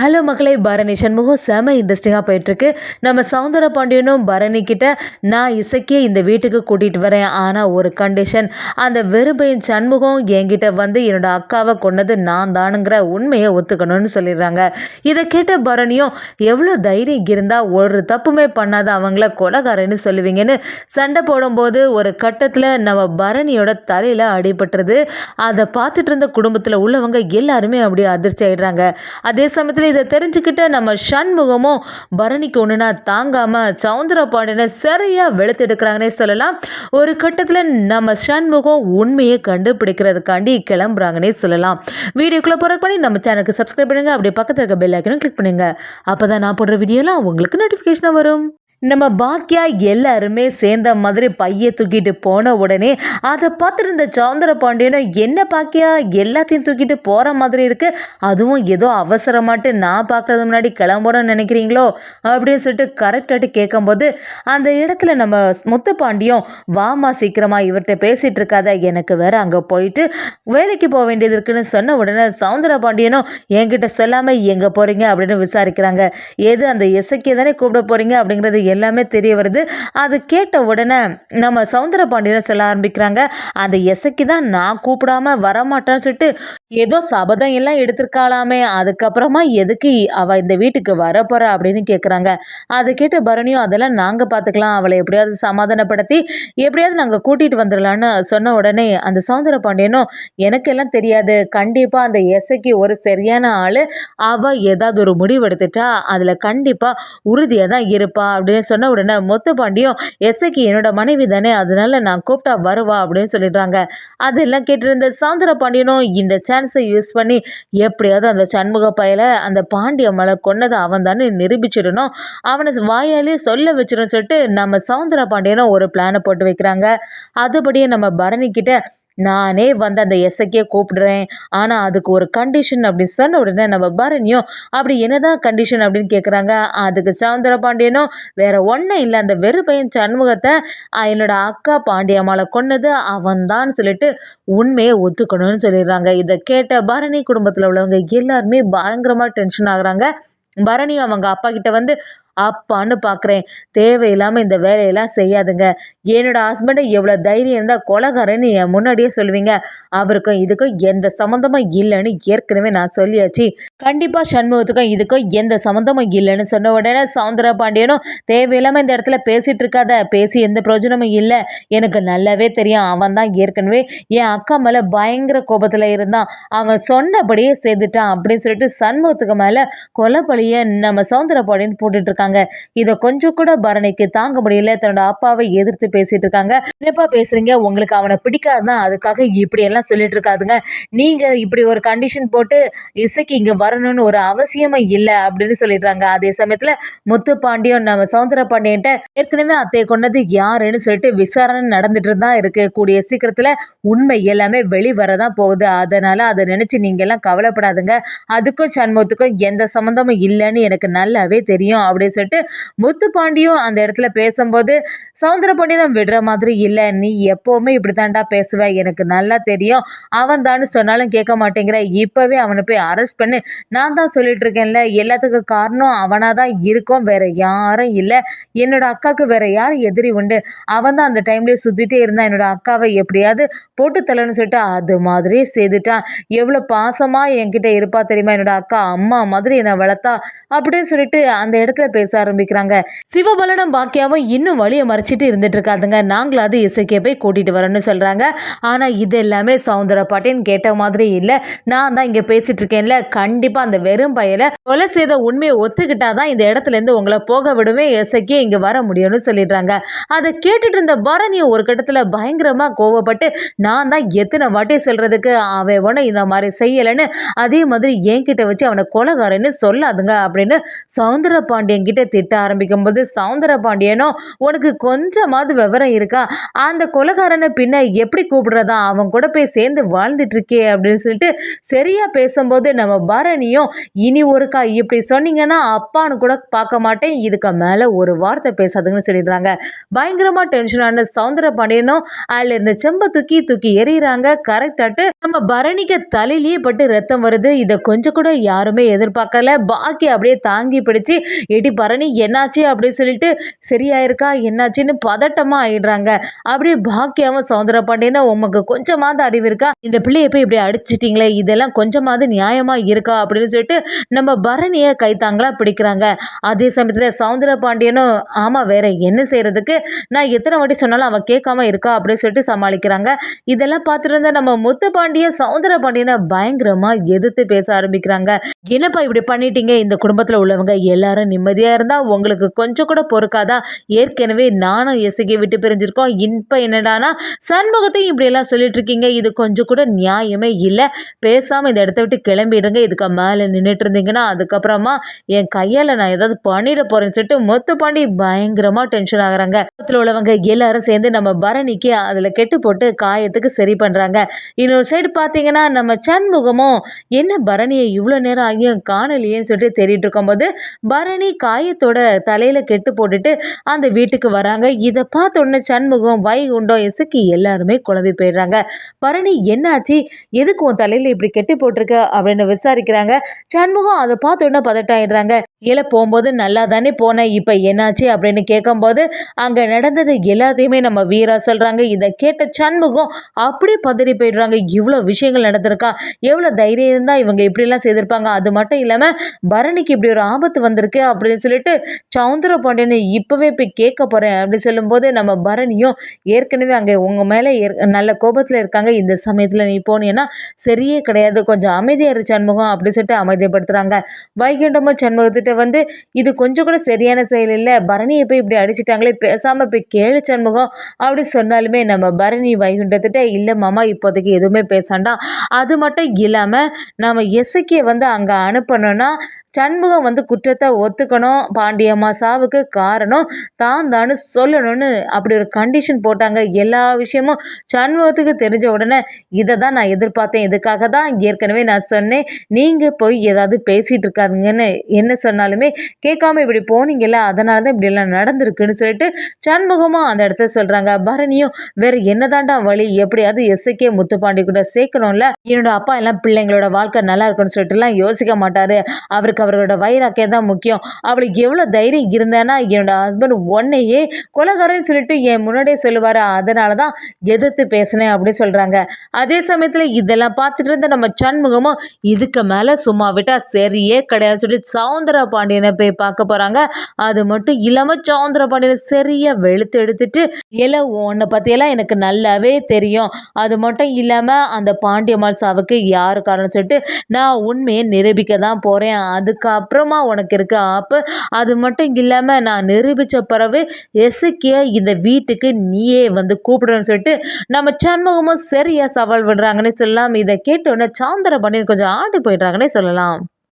Hello மக்களே பரணி சண்முகம் செம இன்ட்ரெஸ்டிங்காக போயிட்டுருக்கு. நம்ம சவுந்தர பாண்டியனும் பரணி கிட்ட நான் இசைக்கே இந்த வீட்டுக்கு கூட்டிகிட்டு வரேன். ஆனால் ஒரு கண்டிஷன் அந்த வெறுமையின் சண்முகம் என்கிட்ட வந்து என்னோட அக்காவை கொன்னது நான் தானுங்கிற உண்மையை ஒத்துக்கணும்னு சொல்லிடுறாங்க. இதை கேட்ட பரணியும் எவ்வளோ தைரியம் இருந்தால் ஒரு தப்புமே பண்ணாத அவங்கள கொலகாரன்னு சொல்லுவீங்கன்னு சண்டை போடும்போது ஒரு கட்டத்தில் நம்ம பரணியோட தலையில் அடிபட்டுருது. அதை பார்த்துட்டு இருந்த குடும்பத்தில் உள்ளவங்க எல்லாருமே அப்படியே அதிர்ச்சி ஆயிடுறாங்க. அதே சமயத்தில் இதை தெரிஞ்சுக்கிட்ட நம்ம சண்முகமும் பரணிக்கு ஒன்றுனா தாங்காமல் சவுந்தர பாண்டியனை சரியாக வெளுத்தெடுக்கிறாங்கன்னே சொல்லலாம். ஒரு கட்டத்தில் நம்ம சண்முகம் உண்மையை கண்டுபிடிக்கிறதுக்காண்டி கிளம்புறாங்கன்னே சொல்லலாம். வீடியோக்குள்ளே போகிறக்கு பண்ணி நம்ம சேனலுக்கு சப்ஸ்கிரைப் பண்ணுங்கள் அப்படியே பக்கத்தில் இருக்க பெல் ஐக்கனும் கிளிக் பண்ணுங்கள் அப்போ தான் நான் போடுற வீடியோலாம் உங்களுக்கு நோட்டிஃபிகேஷன் வரும். நம்ம பாக்கியா எல்லாருமே சேர்ந்த மாதிரி பைய தூக்கிட்டு போன உடனே அதை பார்த்துருந்த சவுந்தர பாண்டியனும் என்ன பாக்கியா எல்லாத்தையும் தூக்கிட்டு போகிற மாதிரி இருக்குது அதுவும் ஏதோ அவசரமாட்டு நான் பார்க்குறது முன்னாடி கிளம்பணும்னு நினைக்கிறீங்களோ? அப்படின்னு சொல்லிட்டு கரெக்டாட்டு கேட்கும்போது அந்த இடத்துல நம்ம முத்து பாண்டியும் வாமா சீக்கிரமாக இவர்கிட்ட பேசிகிட்டு இருக்காத. எனக்கு வேற அங்கே போயிட்டு வேலைக்கு போக வேண்டியது இருக்குன்னு சொன்ன உடனே சவுந்தர பாண்டியனும் என்கிட்ட சொல்லாமல் எங்கே போகிறீங்க அப்படின்னு விசாரிக்கிறாங்க. ஏது அந்த இசைக்கு தானே கூப்பிட போகிறீங்க அப்படிங்கிறது எல்லாமே தெரிய வருது. அது கேட்ட உடனே நம்ம சவுந்தர பாண்டியனை சொல்ல ஆரம்பிக்கிறாங்க அந்த எசைக்கு தான் நான் கூப்பிடாம வரமாட்டேன்னு சொல்லிட்டு ஏதோ சபதம் எல்லாம் எடுத்திருக்காளாமே அதுக்கப்புறமா எதுக்கு அவ இந்த வீட்டுக்கு வரப்போறா? அப்படின்னு கேட்குறாங்க அதை கேட்டு பரணியும் அதெல்லாம் நாங்கள் பார்த்துக்கலாம் அவளை எப்படியாவது சமாதானப்படுத்தி எப்படியாவது நாங்கள் கூட்டிகிட்டு வந்துடலான்னு சொன்ன உடனே அந்த சவுந்தர பாண்டியனும் எனக்கெல்லாம் தெரியாது. கண்டிப்பாக அந்த எசைக்கு ஒரு சரியான ஆள். அவள் ஏதாவது ஒரு முடிவு எடுத்துட்டா அதில் கண்டிப்பாக உறுதியாக தான் இருப்பா. அப்படின்னு சொன்ன உடனே மொத்த பாண்டியும் எஸ்ஐக்கு என்னோட மனைவி தானே அதனால நான் கூப்பிட்டா வருவா அப்படின்னு சொல்லிடுறாங்க. அதெல்லாம் கேட்டிருந்த சாந்திர பாண்டியனும் இந்த சான்ஸை யூஸ் பண்ணி எப்படியாவது அந்த சண்முக பயல அந்த பாண்டிய மலை கொன்னதை அவன் தானே நிரூபிச்சிடணும். அவனை வாயாலே சொல்ல வச்சிடும் சொல்லிட்டு நம்ம சவுந்தர பாண்டியனும் ஒரு பிளானை போட்டு வைக்கிறாங்க. அதுபடியே நம்ம பரணி கிட்ட நானே வந்து அந்த எஸ்ஐக்கே கூப்பிடுறேன். ஆனால் அதுக்கு ஒரு கண்டிஷன் அப்படின்னு சொன்ன உடனே நம்ம பரணியும் அப்படி என்னதான் கண்டிஷன் அப்படின்னு கேட்குறாங்க அதுக்கு சவுந்தர பாண்டியனும் வேற ஒன்றும் இல்லை. அந்த வெறுப்பையன் சண்முகத்தை என்னோட அக்கா பாண்டியம்மாவை கொன்னது அவன்தான் சொல்லிட்டு உண்மையை ஒத்துக்கணும்னு சொல்லிடுறாங்க. இதை கேட்ட பரணி குடும்பத்தில் உள்ளவங்க எல்லாருமே பயங்கரமாக டென்ஷன் ஆகுறாங்க. பரணி அவங்க அப்பா கிட்ட வந்து அப்பான்னு பார்க்குறேன் தேவையில்லாமல் இந்த வேலையெல்லாம் செய்யாதுங்க. என்னோட ஹஸ்பண்டை எவ்வளோ தைரியம் இருந்தால் கொலகாரன்னு என் முன்னாடியே சொல்லுவீங்க. அவருக்கும் இதுக்கும் எந்த சம்மந்தமும் இல்லைன்னு ஏற்கனவே நான் சொல்லியாச்சு. கண்டிப்பாக சண்முகத்துக்கும் இதுக்கும் எந்த சம்மந்தமும் இல்லைன்னு சொன்ன உடனே சவுந்தர பாண்டியனும் தேவையில்லாமல் இந்த இடத்துல பேசிகிட்டு இருக்காத. பேசி எந்த பிரயோஜனமும் இல்லை. எனக்கு நல்லாவே தெரியும். அவன் தான் ஏற்கனவே என் அக்கா மேலே பயங்கர கோபத்தில் இருந்தான். அவன் சொன்னபடியே செய்துட்டான் அப்படின்னு சொல்லிட்டு சண்முகத்துக்கு மேலே கொலைப்பழியை நம்ம சவுந்தர பாண்டியன் போட்டுட்டு இருக்காங்க. இதை கொஞ்சம் கூட பரணிக்கு தாங்க முடியல. தன்னோட அப்பாவை எதிர்த்து பேசிட்டு இருக்காங்க. என்னப்பா பேசுறீங்க? உங்களுக்கு அவனை பிடிக்காதுதான் அதுக்காக இப்படி எல்லாம் சொல்லிட்டு இருக்காதுங்க. நீங்க இப்படி ஒரு கண்டிஷன் போட்டு இசைக்கு இங்க வரணும்னு ஒரு அவசியமே இல்லை அப்படின்னு சொல்லிடுறாங்க. அதே சமயத்துல முத்து பாண்டியன் நம்ம சவுந்தர பாண்டியன்ட்ட ஏற்கனவே அத்தையை கொண்டது யாருன்னு சொல்லிட்டு விசாரணை நடந்துட்டு தான் இருக்கு. கூடிய சீக்கிரத்துல உண்மை எல்லாமே வெளிவரதான் போகுது. அதனால அதை நினைச்சு நீங்க எல்லாம் கவலைப்படாதுங்க. அதுக்கும் சண்முகத்துக்கும் எந்த சம்மந்தமும் இல்லைன்னு எனக்கு நல்லாவே தெரியும். அப்படி சொல்லிட்டு முத்து பாண்டியும் அந்த இடத்துல பேசும்போது சவுந்தர பாண்டியனை விடுற மாதிரி இல்லை. நீ எப்போவுமே இப்படி தாண்டா பேசுவ. எனக்கு நல்லா தெரியும். அவன் தான் சொன்னாலும் கேட்க மாட்டேங்கிற. இப்போவே அவனை போய் அரெஸ்ட் பண்ணு. நான் தான் சொல்லிட்டு இருக்கேன்ல. எல்லாத்துக்கும் காரணம் அவனாக தான் இருக்கும். வேற யாரும் இல்லை. என்னோட அக்காவுக்கு வேற யார் எதிரி உண்டு? அவன் தான் அந்த டைம்லேயே சுற்றிட்டே இருந்தான். என்னோட அக்காவை எப்படியாவது போட்டு தள்ளணும்னு சொல்லிட்டு அது மாதிரி செய்துட்டான். எவ்வளோ பாசமாக என்கிட்ட இருப்பா தெரியுமா? என்னோட அக்கா அம்மா மாதிரி என்னை வளர்த்தா. அப்படின்னு சொல்லிட்டு அந்த இடத்துல பேச ஆரம்பிக்கிறாங்க. சிவபலனும் பாக்கியாவும் இன்னும் வழியை மறைச்சிட்டு இருந்துட்டு இருக்காதுங்க. நாங்களாவது இசைக்கே போய் கூட்டிட்டு வரணும்னு சொல்றாங்க. ஆனா இது எல்லாமே சவுந்தர பாட்டின்னு கேட்ட மாதிரி இல்லை. நான் தான் இங்க பேசிட்டு இருக்கேன்ல. கண்டிப்பா அந்த வெறும் பயல கொலை செய்த உண்மையை ஒத்துக்கிட்டாதான் இந்த இடத்துல இருந்து உங்களை போக விடவே இசைக்கே இங்க வர முடியும்னு சொல்லிடுறாங்க. அதை கேட்டுட்டு இருந்த பரணியும் ஒரு கட்டத்துல பயங்கரமா கோவப்பட்டு நான் தான் எத்தனை வாட்டி சொல்றதுக்கு அவன் உன இந்த மாதிரி செய்யலைன்னு அதே மாதிரி என்கிட்ட வச்சு அவனை கொலகாரன்னு சொல்லாதுங்க அப்படின்னு சவுந்தர பாண்டியன் என்கிட்ட திட்ட ஆரம்பிக்கும்போது சவுந்தர பாண்டியனும் உனக்கு கொஞ்சமாவது விவரம் இருக்கா? அந்த கொலகாரனை பின்ன எப்படி கூப்பிடுறதா? அவன் கூட போய் சேர்ந்து வாழ்ந்துட்டு இருக்கே அப்படின்னு சொல்லிட்டு சரியா பேசும்போது நம்ம பரணியும் இனி ஒருக்கா இப்படி சொன்னீங்கன்னா அப்பான்னு கூட பார்க்க மாட்டேன். இதுக்கு மேலே ஒரு வார்த்தை பேசாதுங்கன்னு சொல்லிடுறாங்க. பயங்கரமா டென்ஷனான சவுந்தர பாண்டியனும் அதில் இருந்த செம்ப தூக்கி தூக்கி எறிகிறாங்க கரெக்டாட்டு நம்ம பரணிக்கு தலையிலேயே பட்டு ரத்தம் வருது. இதை கொஞ்சம் கூட யாருமே எதிர்பார்க்கல. பாக்கி அப்படியே தாங்கி பிடிச்சி எடி பரணி என்னாச்சு? அப்படின்னு சொல்லிட்டு சரியாயிருக்கா? என்னாச்சுன்னு பதட்டமா ஆயிடுறாங்க. அப்படியே பாக்கியாவும் சௌந்தர பாண்டியனா உமக்கு கொஞ்சமாவது அறிவு இருக்கா? இந்த பிள்ளைய போய் இப்படி அடிச்சிட்டீங்களே இதெல்லாம் கொஞ்சமாவது நியாயமா இருக்கா? அப்படின்னு சொல்லிட்டு நம்ம பரணியை கைத்தாங்களா பிடிக்கிறாங்க. அதே சமயத்தில் சௌந்தர பாண்டியனும் ஆமாம் வேற என்ன செய்யறதுக்கு? நான் எத்தனை வாட்டி சொன்னாலும் அவன் கேட்காம இருக்கா? அப்படின்னு சொல்லிட்டு சமாளிக்கிறாங்க. இதெல்லாம் பார்த்துட்டு இருந்த நம்ம முத்து பாண்டிய சௌந்தர பாண்டியனை பயங்கரமா எதிர்த்து பேச ஆரம்பிக்கிறாங்க. என்னப்பா இப்படி பண்ணிட்டீங்க? இந்த குடும்பத்தில் உள்ளவங்க எல்லாரும் நிம்மதியாக இருந்தால் உங்களுக்கு கொஞ்சம் கூட பொறுக்காதா? ஏற்கனவே நானும் இசைக்கை விட்டு பிரிஞ்சிருக்கோம். இப்போ என்னடானா சண்முகத்தையும் இப்படியெல்லாம் சொல்லிட்டு இருக்கீங்க. இது கொஞ்சம் கூட நியாயமே இல்லை. பேசாமல் இந்த இடத்த விட்டு கிளம்பிடுங்க. இதுக்கு மேலே நின்றுட்டு இருந்தீங்கன்னா அதுக்கப்புறமா என் கையால் நான் ஏதாவது பண்ணிட போகிறேன்னு சொல்லிட்டு மொத்த பாண்டி பயங்கரமாக டென்ஷன் ஆகுறாங்க. குடும்பத்தில் உள்ளவங்க எல்லாரும் சேர்ந்து நம்ம பரணிக்கு அதில் கெட்டு போட்டு காயத்துக்கு சரி பண்ணுறாங்க இன்னொரு சைடு பார்த்தீங்கன்னா நம்ம சண்முகமும் என்ன பரணியை இவ்வளோ நேரம் ஆகியும் காணலையேன்னு சொல்லிட்டு தேடிட்டு இருக்கும்போது பரணி காயத்தோட தலையில் கெட்டு போட்டுட்டு அந்த வீட்டுக்கு வராங்க. இதை பார்த்தோன்னே சண்முகம் வைகுண்டம் இசுக்கி எல்லாருமே குழம்பி போயிடுறாங்க. பரணி என்னாச்சு? எதுக்கு உன் தலையில் இப்படி கெட்டி போட்டிருக்க? அப்படின்னு விசாரிக்கிறாங்க. சண்முகம் அதை பார்த்தோன்னே பதட்டாயிடுறாங்க. இல்லை போகும்போது நல்லா தானே போனேன் இப்போ என்னாச்சு? அப்படின்னு கேட்கும்போது அங்கே நடந்தது எல்லாத்தையுமே நம்ம வீரா சொல்கிறாங்க இதை கேட்ட சண்முகம் அப்படியே பதறி போயிடுறாங்க. இவ்வளோ விஷயங்கள் நடந்திருக்கா? எவ்வளோ தைரியம் இருந்தால் இவங்க இப்படிலாம் செய்திருப்பாங்க? அது மட்டும் இல்லாமல் பரணிக்கு இப்படி ஒரு ஆபத்து வந்திருக்கு அப்படின்னு சொல்லி சொல்லிட்டு சவுந்தர பாண்டியனை இப்போவே போய் கேட்க போகிறேன் அப்படின்னு சொல்லும்போது நம்ம பரணியும் ஏற்கனவே அங்கே உங்கள் மேலே நல்ல கோபத்தில் இருக்காங்க. இந்த சமயத்தில் நீ போனீங்கன்னா சரியே கிடையாது. கொஞ்சம் அமைதியாக இரு சண்முகம் அப்படின்னு சொல்லிட்டு அமைதியப்படுத்துகிறாங்க வைகுண்டமும் சண்முகத்திட்ட வந்து இது கொஞ்சம் கூட சரியான செயல் இல்லை. பரணியை போய் இப்படி அடிச்சிட்டாங்களே பேசாமல் போய் கேளு சண்முகம் அப்படி சொன்னாலுமே நம்ம பரணி வைகுண்டத்திட்ட இல்லை மாமா இப்போதைக்கு எதுவுமே பேசாண்டாம் அது மட்டும் இல்லாமல் நம்ம எசக்கியை வந்து அங்கே அனுப்பணும்னா சண்முகம் வந்து குற்றத்தை ஒத்துக்கணும் பாண்டியம்மா சாவுக்கு காரணம் தான் தானு சொல்லணும்னு அப்படி ஒரு கண்டிஷன் போட்டாங்க. எல்லா விஷயமும் சண்முகத்துக்கு தெரிஞ்ச உடனே இதை தான் நான் எதிர்பார்த்தேன். இதுக்காக தான் ஏற்கனவே நான் சொன்னேன். நீங்கள் போய் ஏதாவது பேசிகிட்டு இருக்காதுங்கன்னு என்ன சொன்னாலுமே கேட்காம இப்படி போனீங்கல்ல அதனால தான் இப்படியெல்லாம் நடந்திருக்குன்னு சொல்லிட்டு சண்முகமும் அந்த இடத்த சொல்கிறாங்க பரணியும் வேறு என்னதாண்டா வழி? எப்படியாவது எஸ்ஐக்கே முத்துப்பாண்டி கூட சேர்க்கணும்ல. என்னோட அப்பா எல்லாம் பிள்ளைங்களோட வாழ்க்கை நல்லா இருக்குன்னு சொல்லிட்டுலாம் யோசிக்க மாட்டார். அவருக்கு அவருக்கு அவர்களோட வயிறாக்கே தான் முக்கியம். அவளுக்கு எவ்வளோ தைரியம் இருந்தேன்னா என்னோட ஹஸ்பண்ட் ஒன்னையே கொலகாரன்னு சொல்லிட்டு என் முன்னாடியே சொல்லுவார். அதனால தான் எதிர்த்து பேசினேன் அப்படின்னு சொல்கிறாங்க அதே சமயத்தில் இதெல்லாம் பார்த்துட்டு இருந்த நம்ம சண்முகமும் இதுக்கு மேலே சும்மா விட்டால் சரியே கிடையாது சொல்லிட்டு சவுந்தர பாண்டியனை போய் பார்க்க போகிறாங்க அது மட்டும் இல்லாமல் சவுந்தர பாண்டியனை சரியாக வெளுத்து எடுத்துட்டு இல்லை உன்னை பற்றியெல்லாம் எனக்கு நல்லாவே தெரியும். அது மட்டும் இல்லாமல் அந்த பாண்டியம்மாள் சாவுக்கு யார் காரணம் சொல்லிட்டு நான் உண்மையை நிரூபிக்க தான் போகிறேன் அது அதுக்கப்புறமா உனக்கு இருக்க ஆப்பு. அது மட்டும் இல்லாமல் நான் நிரூபித்த பிறகு எசுக்கே இந்த வீட்டுக்கு நீயே வந்து கூப்பிடுன்னு சொல்லிட்டு நம்ம சண்முகமும் சரியாக சவால் விடுறாங்கன்னு சொல்லலாம். இதை கேட்டோன்னே சாந்தர பண்ணி கொஞ்சம் ஆண்டு போயிடுறாங்கன்னே சொல்லலாம்.